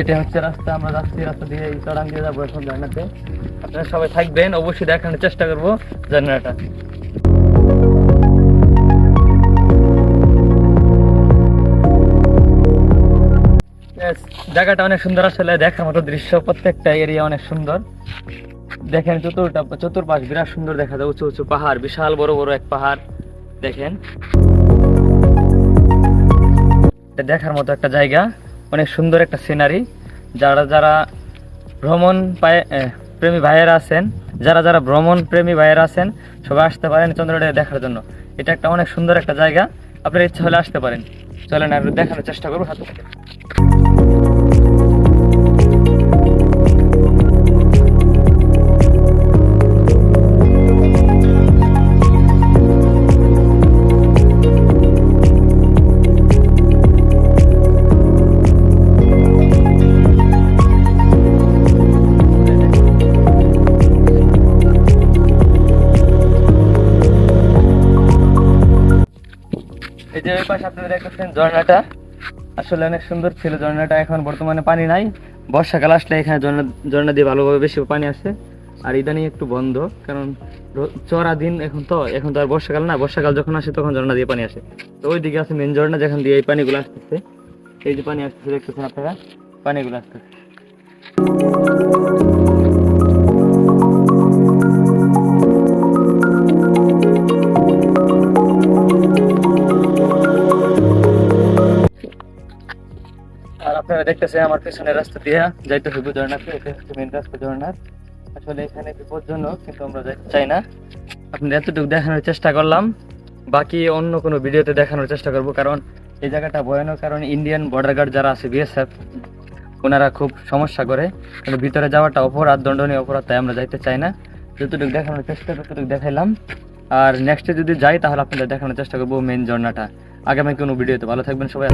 এটা হচ্ছে রাস্তা আমরা যাচ্ছি রাস্তা দিয়ে চড়ান দিয়ে যাব এখন ঝর্ণাতে আপনারা সবাই থাকবেন অবশ্যই দেখানোর চেষ্টা করব Yes, জায়গাটা অনেক সুন্দর আসলে দেখার মতো দৃশ্য প্রত্যেকটা এরিয়া অনেক সুন্দর। দেখেন চতুর্টা চতুর্পাশ বিরাট সুন্দর দেখা যায় উঁচু উঁচু পাহাড় বিশাল বড় বড় এক পাহাড় দেখেন। দেখার মতো একটা জায়গা। অনেক সুন্দর একটা সিনারি যারা যারা ভ্রমণ প্রেমী ভাইয়েরা আছেন, যারা যারা ভ্রমণ প্রেমী ভাইয়েরা আছেন, সবাই আসতে পারেন চন্দ্রটা দেখার জন্য। এটা একটা অনেক সুন্দর একটা জায়গা। আপনার ইচ্ছা হলে আসতে পারেন। চলেন আর দেখানোর চেষ্টা করব হাতে যে ওই পাশে আপনারা দেখতেছেন ঝর্ণাটা। আসলে অনেক সুন্দর ছিল ঝর্ণাটা, এখন বর্তমানে পানি নাই। বর্ষাকাল আসলে এখানে ঝর্ণা ঝর্ণা দিয়ে ভালোভাবে বেশি পানি আসে আর ইদানিং একটু বন্ধ, কারণ চড়া দিন এখন তো এখন তো আর বর্ষাকাল না, বর্ষাকাল যখন আসে তখন ঝর্ণা দিয়ে পানি আসে। তো ওই দিকে আছে মেন ঝর্ণা যেখান দিয়ে এই পানিগুলো আসতেছে। এই যে পানি আসতেছে, দেখতেছেন আপনারা? পানিগুলো আসতেছে। আপনারা দেখতেছেন আমার পেছনের রাস্তা দিয়ে যাইতে হবে ঝর্ণাতে এটা হচ্ছে মেন রাস্তা ঝর্ণার আসলে এখানে বিপজ্জনক কিন্তু আমরা যাইতে চাই না। আপনাদের এতটুকু দেখানোর চেষ্টা করলাম। বাকি অন্য কোনো ভিডিওতে দেখানোর চেষ্টা করব, কারণ এই জায়গাটা ভয়ানক, কারণ ইন্ডিয়ান বর্ডার গার্ড যারা আছে বিএসএফ ওনারা খুব সমস্যা করে। কিন্তু ভিতরে যাওয়াটা অপরাধ, দণ্ডনীয় অপরাধ, তাই আমরা যাইতে চাই না। যতটুকু দেখানোর চেষ্টা, ততটুকু দেখাইলাম। আর নেক্সটে যদি যাই, তাহলে আপনাদের দেখানোর চেষ্টা করব মেন ঝর্ণাটা আগামী কোনো ভিডিওতে, ভালো থাকবেন সবাই।